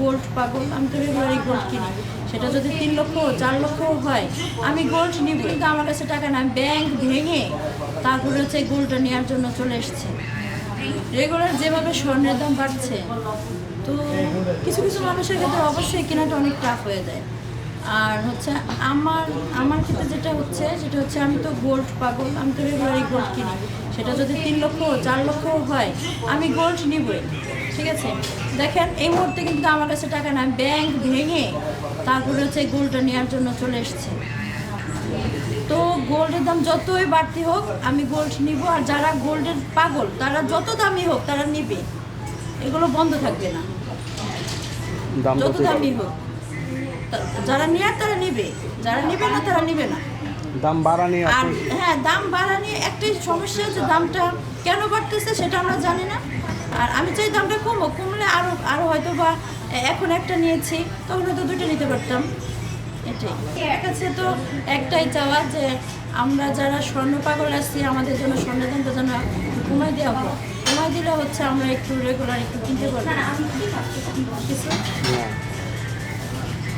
Gold পাগল? আমি তো রেগুলারই গোল্ড কিনি। সেটা যদি তিন লক্ষ, চার লক্ষ হয়, আমি গোল্ড নিব, কিন্তু আমার কাছে টাকা না ব্যাংক ভেঙে তারপরে হচ্ছে গোল্ডটা নেওয়ার জন্য চলে এসছে। রেগুলার যেভাবে স্বর্ণের দাম বাড়ছে, তো কিছু কিছু মানুষের ক্ষেত্রে অবশ্যই কেনাটা অনেক টাফ হয়ে যায়। আর হচ্ছে আমার আমার ক্ষেত্রে যেটা হচ্ছে সেটা হচ্ছে আমি তো গোল্ড পাগল আমি তো রেগুলারই গোল্ড কিনি। সেটা যদি তিন লক্ষ চার লক্ষ হয় আমি গোল্ড নিবই ঠিক আছে? দেখেন এই মুহূর্তে কিন্তু আমার কাছে টাকা না ব্যাংক ভেঙে তারপরে হচ্ছে গোল্ডটা নেওয়ার জন্য চলে এসছে। তো গোল্ডের দাম যতই বাড়তি হোক আমি গোল্ড নিব আর যারা গোল্ডের পাগল তারা যত দামি হোক তারা নিবে। এগুলো বন্ধ থাকবে না। যত দামি হোক। যারা নেয়ার তারা নিবে। যারা নিবে না তারা নিবে না। দাম বাড়ানি আর হ্যাঁ দাম বাড়া নিয়ে একটাই সমস্যা যে দামটা কেন বাড়তেছে সেটা আমরা জানি না। আর আমি চাই দামটা কমো কমলে আরও আরও হয়তো বা এখন একটা নিয়েছি তখন হয়তো দুটো নিতে পারতাম। এটাই। আমার কাছে তো একটাই চাওয়া যে আমরা যারা স্বর্ণ পাগল আসছি আমাদের জন্য স্বর্ণের দামটা যেন কমাই দেওয়া হোক। কমাই দিলে হচ্ছে আমরা একটু রেগুলার একটু কিনতে পারব। কিছু?